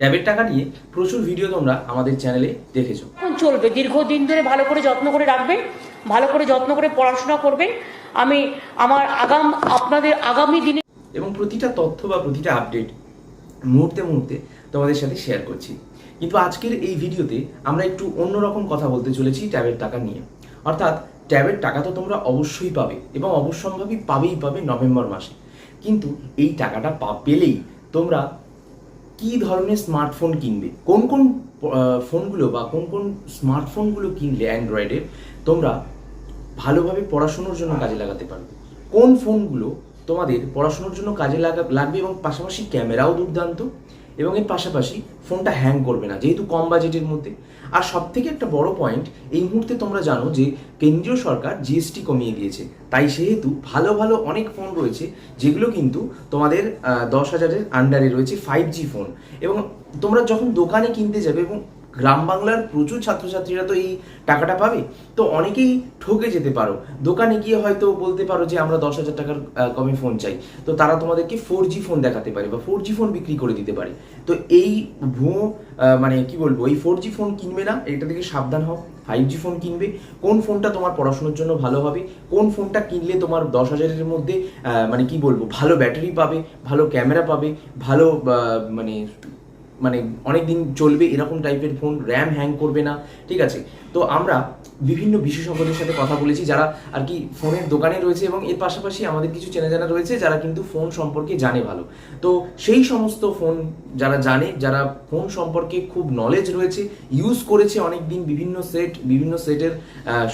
ট্যাবের টাকা নিয়ে প্রচুর ভিডিও তোমরা আমাদের চ্যানেলে দেখেছ। চলবে দীর্ঘদিন ধরে ভালো করে যত্ন করে রাখবে ভালো করে যত্ন করে পড়াশোনা করবেন আমি আমার আগাম আপনাদের আগামী দিনে এবং প্রতিটা তথ্য বা প্রতিটা আপডেট মুহূর্তে মুহূর্তে তোমাদের সাথে শেয়ার করছি। কিন্তু আজকের এই ভিডিওতে আমরা একটু অন্যরকম কথা বলতে চলেছি ট্যাবের টাকা নিয়ে। অর্থাৎ ট্যাবের টাকা তো তোমরা অবশ্যই পাবে এবং অবশ্যম্ভাবী পাবেই পাবে নভেম্বর মাসে। কিন্তু এই টাকাটা পেলেই তোমরা কি ধরনের স্মার্টফোন কিনবে? কোন কোন ফোনগুলো বা কোন কোন স্মার্টফোনগুলো কিনলে অ্যান্ড্রয়েডের তোমরা ভালোভাবে পড়াশোনার জন্য কাজে লাগাতে পারবে? কোন ফোনগুলো তোমাদের পড়াশোনার জন্য কাজে লাগা, লাগবে এবং পাশাপাশি ক্যামেরাও দুর্দান্ত? এবং এর পাশাপাশি ফোনটা হ্যাং করবে না, যেহেতু কম বাজেটের মধ্যে। আর সব থেকে একটা বড় পয়েন্ট এই মুহূর্তে তোমরা জানো যে কেন্দ্রীয় সরকার জিএসটি কমিয়ে দিয়েছে। তাই সেহেতু ভালো ভালো অনেক ফোন রয়েছে, যেগুলো কিন্তু তোমাদের দশ হাজারের আন্ডারে রয়েছে ফাইভ জি ফোন এবং তোমরা যখন দোকানে কিনতে যাবে এবং গ্রাম বাংলার প্রচুর ছাত্রছাত্রীরা তো এই টাকাটা পাবে। তো অনেকেই ঠকে যেতে পারো। দোকানে গিয়ে হয়তো বলতে পারো যে, আমরা দশ হাজার টাকার কমে ফোন চাই। তো তারা তোমাদেরকে ফোর জি ফোন দেখাতে পারে বা ফোর জি ফোন বিক্রি করে দিতে পারে। তো এই ভুয়ো মানে কি বলব, এই ফোর জি ফোন কিনবে না, এটা থেকে সাবধান হও। ফাইভ জি ফোন কিনবে। কোন ফোনটা তোমার পড়াশোনার জন্য ভালো হবে? কোন ফোনটা কিনলে তোমার দশ হাজারের মধ্যে মানে কি বলব, ভালো ব্যাটারি পাবে, ভালো ক্যামেরা পাবে, ভালো মানে মানে অনেক দিন চলবে এরকম টাইপের ফোন র্যাম হ্যাং করবে না ঠিক আছে? তো আমরা বিভিন্ন বিশেষজ্ঞদের সাথে কথা বলেছি, যারা আর কি ফোনের দোকানে রয়েছে এবং এর পাশাপাশি আমাদের কিছু চেনা জানা রয়েছে যারা কিন্তু ফোন সম্পর্কে জানে ভালো। তো সেই সমস্ত ফোন যারা জানে, যারা ফোন সম্পর্কে খুব নলেজ রয়েছে ইউজ করেছে অনেক দিন বিভিন্ন সেট বিভিন্ন সেটের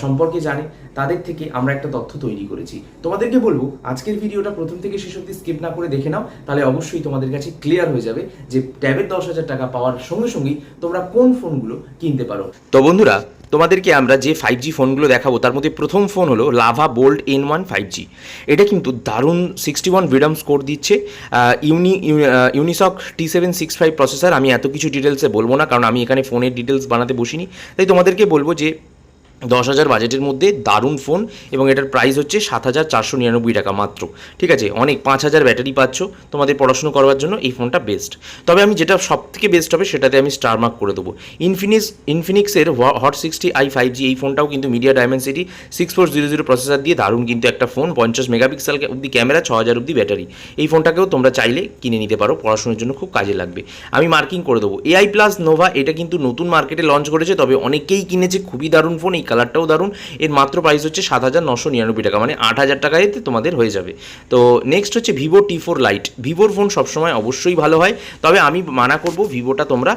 সম্পর্কে জানে, তাদের থেকে আমরা একটা তথ্য তৈরি করেছি। তোমাদেরকে বলব, আজকের ভিডিওটা প্রথম থেকে শেষ অব্দি স্কিপ না করে দেখে নাও, তাহলে অবশ্যই তোমাদের কাছে ক্লিয়ার হয়ে যাবে যে ট্যাবের দশ হাজার টাকা পাওয়ার সঙ্গে সঙ্গেই তোমরা কোন ফোনগুলো কিনতে পারো। তো বন্ধুরা তোমাদেরকে আমরা যে ফাইভ জি ফোনগুলো দেখাবো, তার মধ্যে প্রথম ফোন হলো Lava Bold N one five G এটা কিন্তু দারুণ সিক্সটি ওয়ান ভিডাম স্কোর দিচ্ছে। Uni Unisoc T seven six five processor আমি এত কিছু ডিটেলসে বলব না, কারণ আমি এখানে ফোনের ডিটেলস বানাতে বসিনি। তাই তোমাদেরকে বলব যে দশ হাজার বাজেটের মধ্যে দারুণ ফোন এবং এটার প্রাইস হচ্ছে সাত হাজার চারশো নিরানব্বই টাকা মাত্র। ঠিক আছে? অনেক, পাঁচ হাজার ব্যাটারি পাচ্ছ তোমাদের পড়াশুনো করবার জন্য এই ফোনটা বেস্ট তবে আমি যেটা সব থেকে বেস্ট হবে সেটাতে আমি স্টার মার্ক করে দেবো। Infinix ইনফিনিক্সের Hot sixty i five G এই ফোনটাও কিন্তু media Dimensity six four zero zero processor দিয়ে দারুণ কিন্তু একটা ফোন পঞ্চাশ মেগাপিক্সেল অব্দি ক্যামেরা ছ হাজার অব্দি ব্যাটারি। এই ফোনটাকেও তোমরা চাইলে কিনে নিতে পারো, পড়াশোনার জন্য খুব কাজে লাগবে। আমি মার্কিং করে দেবো। এআই প্লাস নোভা এটা কিন্তু নতুন মার্কেটে লঞ্চ করেছে, তবে অনেকেই কিনেছে খুবই দারুণ ফোন এই কালারটাও দারুণ এর মাত্র প্রাইস হচ্ছে সাত হাজার নশো নিরানব্বই টাকা মানে আট হাজার টাকায় তোমাদের হয়ে যাবে। তো নেক্সট হচ্ছে ভিভো টি ফোর লাইট ভিভোর ফোন সবসময় অবশ্যই ভালো হয়, তবে আমি মানা করব ভিভোটা তোমরা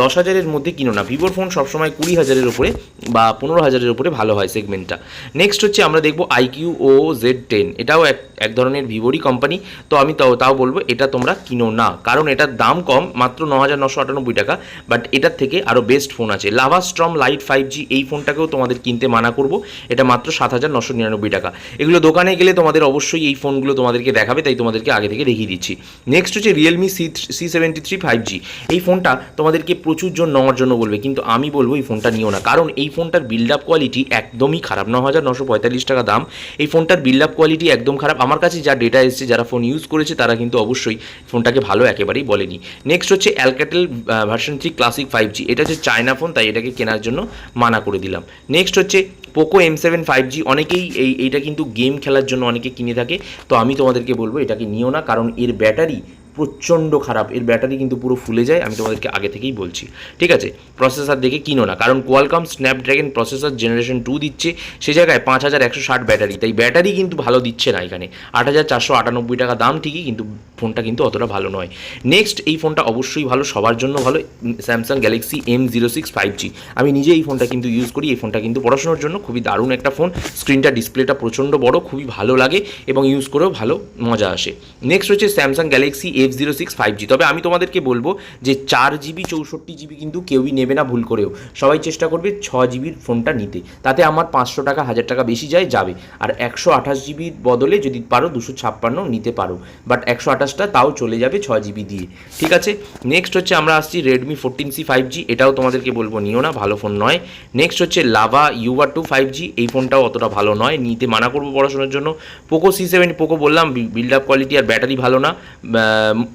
দশ হাজারের মধ্যে কিনো না। ভিভোর ফোন সবসময় কুড়ি হাজারের উপরে বা পনেরো হাজারের উপরে ভালো হয় সেগমেন্টটা নেক্সট হচ্ছে আমরা দেখব আইকিউ ও জেড টেন এটাও এক এক ধরনের ভিভোরই কোম্পানি তো আমি তাও তাও বলব, এটা তোমরা কিনো না। কারণ এটার দাম কম, মাত্র ন হাজার নশো আটানব্বই টাকা বাট এটার থেকে আরও বেস্ট ফোন আছে। Lava Storm Lite five G এই ফোনটাকেও তোমাদের কিনতে মানা করব। এটা মাত্র সাত হাজার নশো নিরানব্বই টাকা। এগুলো দোকানে গেলে তোমাদের অবশ্যই এই ফোনগুলো তোমাদেরকে দেখাবে, তাই তোমাদেরকে আগে থেকে দেখিয়ে দিচ্ছি। নেক্সট হচ্ছে Realme C C seventy three five G এই ফোনটা তোমাদেরকে প্রচুর জন নেওয়ার জন্য বলবে, কিন্তু আমি বলব এই ফোনটা নিও না। কারণ এই ফোনটার বিল্ড আপ কোয়ালিটি একদমই খারাপ। ন হাজার নশো পঁয়তাল্লিশ টাকা দাম। এই ফোনটার বিল্ড আপ কোয়ালিটি একদম খারাপ। আমার কাছে যা ডেটা এসেছে, যারা ফোন ইউজ করেছে, তারা কিন্তু অবশ্যই ফোনটাকে ভালো একেবারেই বলেনি। নেক্সট হচ্ছে Alcatel version three classic five G এটা হচ্ছে চায়না ফোন তাই এটাকে কেনার জন্য মানা করে দিলাম। নেক্সট হচ্ছে Poco M seven five G অনেকেই এই, এইটা কিন্তু গেম খেলার জন্য অনেকে কিনে থাকে। তো আমি তোমাদেরকে বলব, এটাকে নিও না, কারণ এর ব্যাটারি প্রচণ্ড খারাপ। এর ব্যাটারি কিন্তু পুরো ফুলে যায়, আমি তোমাদেরকে আগে থেকেই বলছি। ঠিক আছে? প্রসেসর দেখে কিনো না। কারণ Qualcomm Snapdragon processor generation two দিচ্ছে, সে জায়গায় পাঁচ হাজার একশো ষাট ব্যাটারি। তাই ব্যাটারি কিন্তু ভালো দিচ্ছে না এখানে। আট হাজার চারশো আটানব্বই টাকা দাম ঠিকই, কিন্তু ফোনটা কিন্তু অতটা ভালো নয়। নেক্সট এই ফোনটা অবশ্যই ভালো, সবার জন্য ভালো Samsung Galaxy M zero six five G আমি নিজে এই ফোনটা কিন্তু ইউজ করি, এই ফোনটা কিন্তু পড়াশোনার জন্য খুবই দারুণ একটা ফোন। স্ক্রিনটা ডিসপ্লেটা প্রচণ্ড বড়, খুবই ভালো লাগে এবং ইউজ করেও ভালো মজা আসে। নেক্সট হচ্ছে Samsung Galaxy F zero six five G তবে আমি তোমাদেরকে বলব যে চার জিবি, চৌষট্টি জিবি কিন্তু কেউই নেবে না, ভুল করেও। সবাই চেষ্টা করবে ছ জিবির ফোনটা নিতে। তাতে আমার পাঁচশো টাকা, হাজার টাকা বেশি যায়, যাবে। আর একশো আঠাশ জিবির বদলে যদি পারো, দুশো ছাপ্পান্ন নিতে পারো। বাট একশো আঠাশ আঠাশটা তাও চলে যাবে ছ জিবি দিয়ে। ঠিক আছে? নেক্সট হচ্ছে আমরা আসছি Redmi fourteen C five G এটাও তোমাদেরকে বলব, নিও না, ভালো ফোন নয়। নেক্সট হচ্ছে Lava Yuva two five G এই ফোনটাও অতটা ভালো নয়, নিতে মানা করব পড়াশোনার জন্য। পোকো সি সেভেন পোকো বললাম বিল্ড আপ কোয়ালিটি আর ব্যাটারি ভালো না।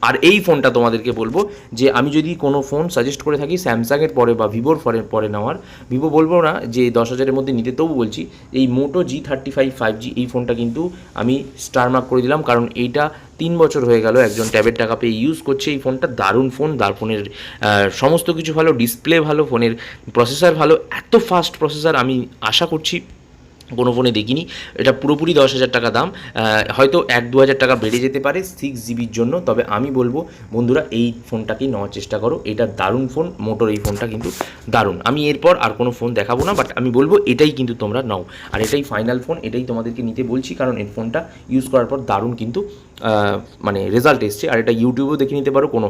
আর এই ফোনটা তোমাদেরকে বলব, যে আমি যদি কোনো ফোন সাজেস্ট করে থাকি স্যামসাংয়ের পরে বা ভিভোর পরে পরে নেওয়ার ভিভো বলব না, যে দশ হাজারের মধ্যে নিতে, তবু বলছি, এই Moto G thirty five five G এই ফোনটা কিন্তু আমি স্টার মার্ক করে দিলাম, কারণ এইটা তিন বছর হয়ে গেল একজন ট্যাবের টাকা পেয়ে ইউজ করছে এই ফোনটা দারুণ ফোন দার ফোনের সমস্ত কিছু ভালো ডিসপ্লে ভালো ফোনের প্রসেসার ভালো, এত ফাস্ট প্রসেসার আমি আশা করছি কোনো ফোনে দেখিনি। এটা পুরোপুরি দশ হাজার টাকা দাম। হয়তো এক দু হাজার টাকা বেড়ে যেতে পারে সিক্স জিবির জন্য। তবে আমি বলব, বন্ধুরা, এই ফোনটাকেই নেওয়ার চেষ্টা করো। এটা দারুণ ফোন, মোটর এই ফোনটা কিন্তু দারুণ। আমি এরপর আর কোনো ফোন দেখাবো না বাট আমি বলব এটাই কিন্তু তোমরা নাও। আর এটাই ফাইনাল ফোন এটাই তোমাদেরকে নিতে বলছি, কারণ এই ফোনটা ইউজ করার পর দারুণ কিন্তু মানে রেজাল্ট এসছে। আর এটা ইউটিউবেও দেখে নিতে পারো, কোনো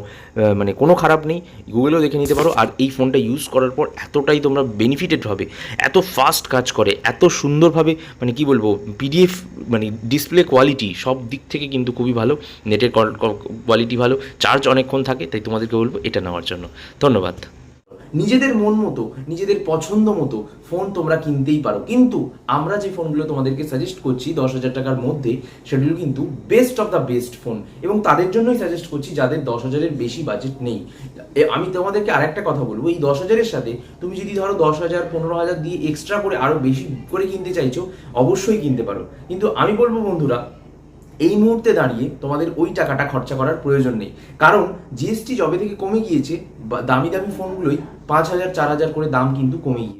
মানে কোনো খারাপ নেই। গুগলেও দেখে নিতে পারো। আর এই ফোনটা ইউজ করার পর এতটাই তোমরা বেনিফিটেড হবে। এত ফাস্ট কাজ করে, এত সুন্দরভাবে মানে কি বলব পিডিএফ মানে ডিসপ্লে কোয়ালিটি সব দিক থেকে কিন্তু খুবই ভালো নেটের কোয়ালিটি ভালো চার্জ অনেকক্ষণ থাকে, তাই তোমাদেরকে বলব এটা নেওয়ার জন্য। ধন্যবাদ। নিজেদের মন মতো, নিজেদের পছন্দ মতো ফোন তোমরা কিনতেই পারো। কিন্তু আমরা যে ফোনগুলো তোমাদেরকে সাজেস্ট করছি দশ হাজার টাকার মধ্যে, সেগুলো কিন্তু best of the best phone এবং তাদের জন্যই সাজেস্ট করছি যাদের দশ হাজারের বেশি বাজেট নেই। আমি তোমাদেরকে আরেকটা কথা বলব। এই দশ হাজারের সাথে তুমি যদি ধরো দশ হাজার, পনেরো হাজার দিয়ে এক্সট্রা করে আরও বেশি করে কিনতে চাইছো, অবশ্যই কিনতে পারো। কিন্তু আমি বলব বন্ধুরা এই মুহূর্তে দাঁড়িয়ে তোমাদের ওই টাকাটা খরচা করার প্রয়োজন নেই। কারণ জিএসটি জবে থেকে কমে গিয়েছে দামি দামি ফোনগুলোই পাঁচ হাজার, চার হাজার করে দাম কিন্তু কমে গিয়েছে।